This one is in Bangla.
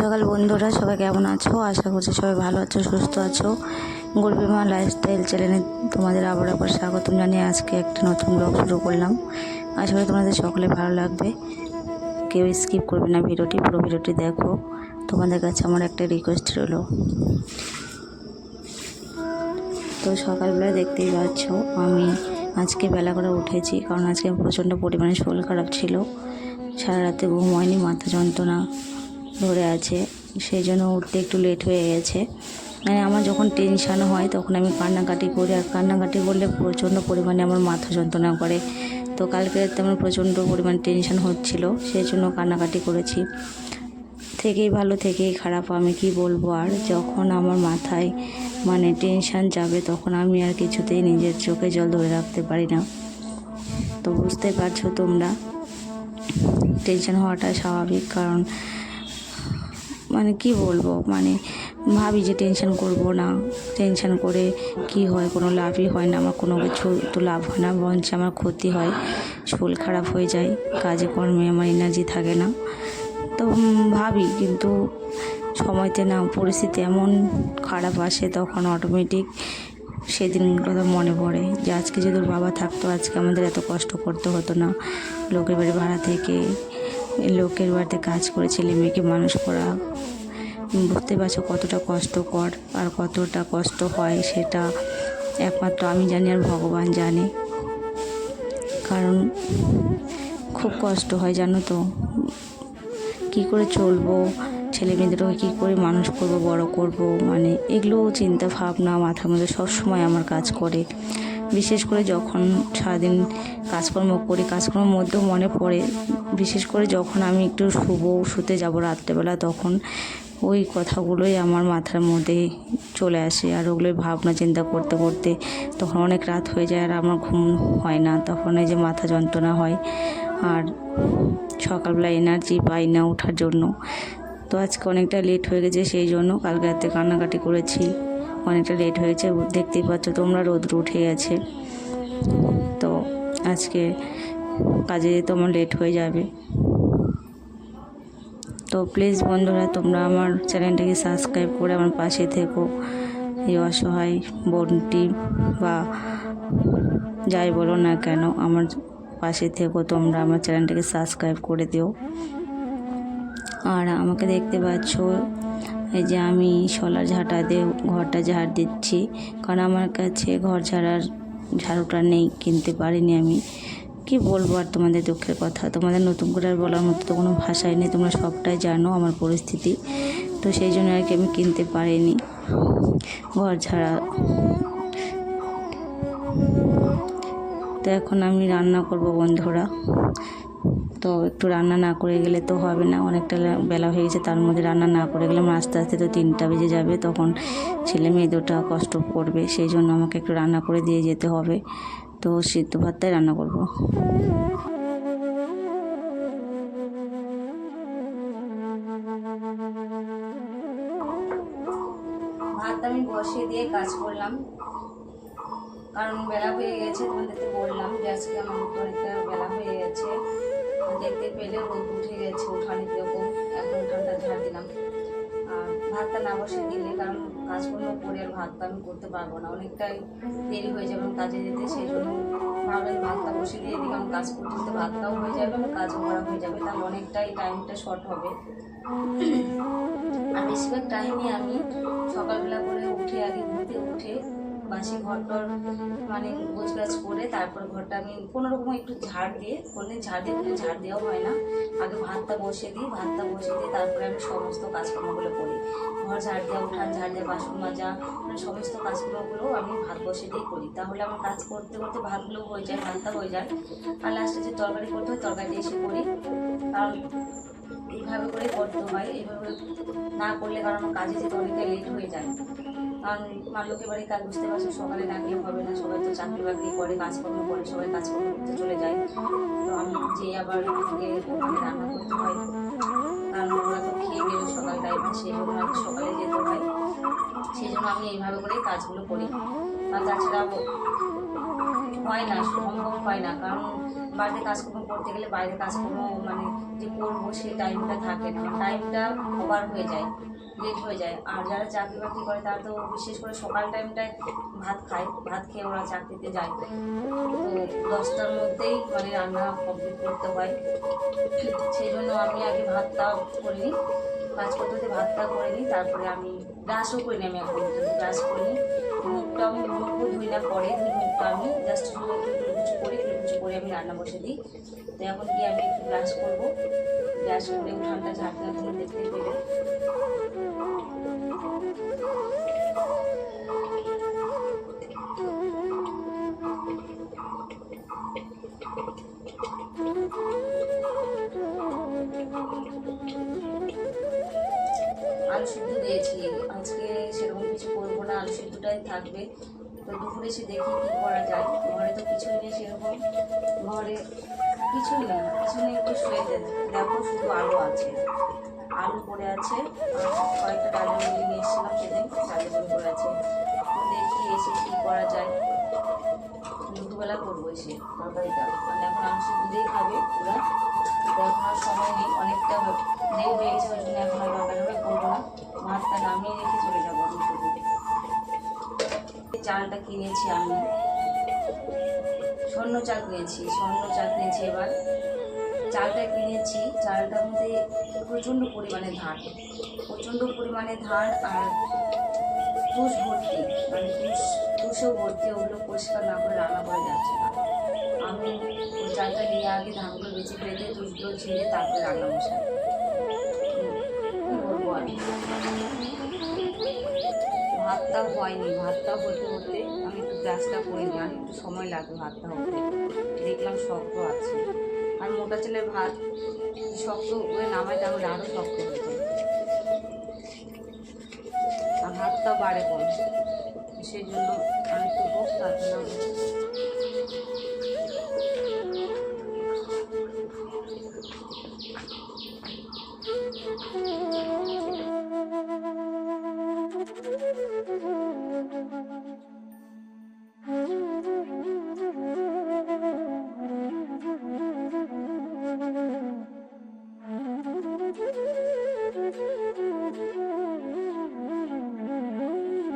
সকাল বন্ধুরা, সবাই কেমন আছো? আশা করছি সবাই ভালো আছো, সুস্থ আছো। গর্বিমা লাইফস্টাইল চ্যানেলে তোমাদের আবার একবার স্বাগতম জানিয়ে আজকে একটা নতুন ব্লগ শুরু করলাম। আশা করি তোমাদের সকলে ভালো লাগবে। কেউ স্কিপ করবে না ভিডিওটি, পুরো ভিডিওটি দেখো। তোমাদের কাছে আমার একটা রিকোয়েস্ট রইল। তো সকালবেলা দেখতেই পাচ্ছ, আমি আজকে বেলা করে উঠেছি, কারণ আজকে প্রচণ্ড পরিমাণে শরীর খারাপ ছিল। সারা রাতে ঘুম হয়নি, মাথা যন্ত্রণা। ধরে আছে, সেই জন্য উঠতে একটু লেট হয়ে গেছে। মানে আমার যখন টেনশান হয়, তখন আমি কান্নাকাটি করি। আর কান্নাকাটি করলে প্রচণ্ড পরিমাণে আমার মাথা যন্ত্রণা করে। তো কালকে আমার প্রচণ্ড পরিমাণ টেনশান হচ্ছিল, সেই জন্য কান্নাকাটি করেছি। থেকেই ভালো, থেকেই খারাপ, আমি কি বলব? আর যখন আমার মাথায় মানে টেনশান যাবে, তখন আমি আর কিছুতেই নিজের চোখে জল ধরে রাখতে পারি না। তো বুঝতে পারছ তোমরা টেনশন হওয়াটা স্বাভাবিক। কারণ মানে কি বলব? মানে ভাবি যে টেনশন করব না। টেনশন করে কি হয়? কোনো লাভই হয় না। আমার কোনো কিছু তো লাভ হয় না। বরঞ্চ আমার ক্ষতি হয়। শরীর খারাপ হয়ে যায়। কাজে কর্মে আমার এনার্জি থাকে না। তো ভাবি কিন্তু সময়তে না পরিস্থিতি এমন খারাপ আসে তখন অটোমেটিক সেদিন কথা মনে পড়ে যে আজকে যদি বাবা থাকতো, আজকে আমাদের এত কষ্ট করতে হতো না। লোকের বাড়ি ভাড়া থেকে লোকের বাড়িতে কাজ করে ছেলে মেয়েকে মানুষ করা। বুঝতে পারছ কতটা কষ্টকর আর কতটা কষ্ট হয় সেটা একমাত্র আমি জানি আর ভগবান জানে। কারণ খুব কষ্ট হয় জানো তো। কী করে চলবো? ছেলে মেয়েদেরকে কী করে মানুষ করব, বড় করব? মানে এগুলো চিন্তা ভাবনা মাথার মধ্যে সবসময় আমার কাজ করে। বিশেষ করে যখন সারাদিন কাজকর্ম করি, কাজকর্মের মধ্যেও মনে পড়ে। বিশেষ করে যখন আমি একটু শুভ শুতে যাব রাত্রেবেলা, তখন ওই কথাগুলোই আমার মাথার মধ্যে চলে আসে। আর ওগুলোই ভাবনা, চিন্তা করতে করতে তখন অনেক রাত হয়ে যায় আর আমার ঘুম হয় না। তখন এই যে মাথা যন্ত্রণা হয় আর সকালবেলা এনার্জি পাই না ওঠার জন্য। তো আজকে অনেকটা লেট হয়ে গেছে, সেই জন্য কালকে রাতে কান্নাকাটি করেছি। অনেকটা লেট হয়েছে দেখতেই পাচ্ছ তোমরা রোদ্র উঠে গেছে। তো আজকে কাজে তোমার লেট হয়ে যাবে। তো প্লিজ বন্ধুরা, তোমরা আমার চ্যানেলটাকে সাবস্ক্রাইব করে আমার পাশে থেকো। এই অসহায় বোনটি বা যাই বলো না কেন, আমার পাশে থেকো তোমরা, আমার চ্যানেলটাকে সাবস্ক্রাইব করে দিও। আর আমাকে দেখতে পাচ্ছ এই যে আমি শলার ঝাঁটা দিয়ে ঘরটা ঝাড় দিচ্ছি। কারণ আমার কাছে ঘর ঝাড়ার ঝাড়ুটা নেই, কিনতে পারিনি আমি। কি বলব আর তোমাদের দুঃখের কথা? তোমাদের নতুন করে আর বলার মতো তো কোনো ভাষাই নেই। তোমরা সবটাই জানো আমার পরিস্থিতি। তো সেই জন্য আর কি আমি কিনতে পারিনি ঘর ঝাড়া। তো এখন আমি রান্না করব বন্ধুরা। তো একটু রান্না না করে গেলে তো হবে না, অনেকটা বেলা হয়ে গেছে, তার মধ্যে রান্না না করে গেলে আমার আস্তে আস্তে তো তিনটা বেজে যাবে, তখন ছেলে মেয়ে দুটা কষ্ট করবে, সেই জন্য আমাকে একটু রান্না করে দিয়ে যেতে হবে, তো সিদ্ধ ভাতটাই রান্না করব। আমি বসিয়ে দিয়ে কাজ করলাম, কারণ বেলা হয়ে গেছে, তোমাদেরকে বললাম যে আজকে আমার বেলা হয়ে গেছে। দেখতে পেলে রোদ উঠে গেছে উঠানে কীরকম এখন ঠান্ডা ঝাড় দিলাম। আর ভাতটা না বসে দিলে, কারণ কাজকর্ম করে আর ভাতটা আমি করতে পারব না। অনেকটাই দেরি হয়ে যাবে কাজে যেতে, সেই জন্য ভাবলাম ভাতটা বসে দিয়ে কারণ কাজ করতে ভাতটাও হয়ে যাবে কাজও করা হয়ে যাবে। তাহলে অনেকটাই টাইমটা শর্ট হবে। আর বেশিরভাগ টাইমই আমি সকালবেলা করে উঠে, আগে ঘুরতে উঠে বাসি ঘরটর মানে গোছ গোছগাছ করে তারপর ঘরটা আমি কোনো রকম একটু ঝাড় দিয়ে কোনো ঝাড় দিয়ে ঝাড় দেওয়া হয় না। আগে ভাতটা বসিয়ে দিই, ভাতটা বসিয়ে দিয়ে তারপরে আমি সমস্ত কাজকর্মগুলো করি। ঘর ঝাড় দেওয়া, উঠান ঝাড় দেওয়া, বাসন মাজা মানে সমস্ত কাজকর্মগুলো আমি ভাত বসিয়ে দিয়ে করি। তাহলে আমার কাজ করতে করতে ভাতগুলো হয়ে যায়, ভাতটা হয়ে যায়। আর লাস্টে যে তরকারি করতে হয়, তরকারিটা এসে করি। কারণ এইভাবে করে করতে হয়, এইভাবে না করলে কারণ কাজে যেতে অনেকটা লেট হয়ে যায়। কারণ লোকের বাড়ির কাজ বুঝতে পারছ, সকালে না গেলে হবে না, সবাই তো চাকরি বাকরি করে, কাজকর্ম করে, সবাই কাজকর্ম করতে চলে যায়। তো আমি যে আবার গিয়ে রান্না করতে তো খেয়ে বেরো সকাল টাইমে সেই আমি সকালে যেতে হয় সেই জন্য আমি এইভাবে করেই কাজগুলো করি। আর তাছাড়া হয় না, সম্ভব হয় না, কারণ বাড়িতে কাজকর্ম করতে গেলে বাইরে কাজকর্ম মানে যে করব সেই টাইমটা থাকে না টাইমটা ওভার হয়ে যায়। লেট হয়ে যায়। আর যারা চাকরি বাকরি করে, তারা তো বিশেষ করে সকাল টাইমটায় ভাত খায়। ভাত খেয়ে ওরা চাকরিতে যায়। তো দশটার মধ্যেই মানে রান্না কমপ্লিট করতে হয়। সেই জন্য আমি আগে ভাতটা করে নিই করতে করতে ভাতটা করে নিই, তারপরে আমি ব্রাশও করি না আমি এখন ব্রাশ করি নিই মুখটা আমি মুখও ধুই না, পরে মুখটা আমি জাস্ট কিছু করে কিছু করে আমি রান্না বসে দিই। তো এখন কি আমি একটু ব্রাশ করব। ব্রাশ করে উঠানটা ঝাড়তে তুমি দেখতে পেলে। আলু সিদ্ধ দিয়েছি। আজকে সেরকম কিছু করব না আলু সিদ্ধটাই থাকবে। তো দুপুরে এসে দেখি কী করা যায়। ঘরে তো কিছুই নেই সেরকম। ঘরে কিছুই নেই, কিছু নেই, একটু শুয়ে দেখো শুধু আলু আছে। আলু পড়ে আছে। কয়েকটা মুড়ি নিয়ে এসেছিলাম সেদিন মুড়ি পড়ে আছে। দেখি এসে কী করা যায়। দুপুরবেলা করব এসে তরকারিটা। মানে এখন আলু সিদ্ধ দিয়েই খাবে ওরা তো এখন সময় নেই, অনেকটা দেরি হয়ে গেছে ওই জন্য এখন আর করব না। ভাতটা নামিয়ে রেখে চলে যাব আমি চালটা কিনেছি আমি। স্বর্ণ চাল কিনেছি, স্বর্ণ চাল কিনেছি এবার। চালটা কিনেছি, চালটার মধ্যে প্রচণ্ড পরিমাণে ধান। প্রচণ্ড পরিমাণে ধান আর তুষ ভর্তি মানে তুষ, তুষও ভর্তি, ওগুলো পরিষ্কার না আমি চালটা নিয়ে আগে ধানগুলো বেছে ফেলে তুষগুলো ছেড়ে তারপরে রান্না বসাই ভাতটা হয়নি, ভাতটা হতে হতে আমি একটু গ্যাসটা করে আর একটু সময় লাগবে ভাতটা হতে। দেখলাম শক্ত আছে। আর মোটা ছেলের ভাত শক্ত করে নামায় তাহলে আরও শক্ত হয়ে যায়। আর ভাতটা বাড়ে কম। সেই জন্য আমি একটু নামাবো।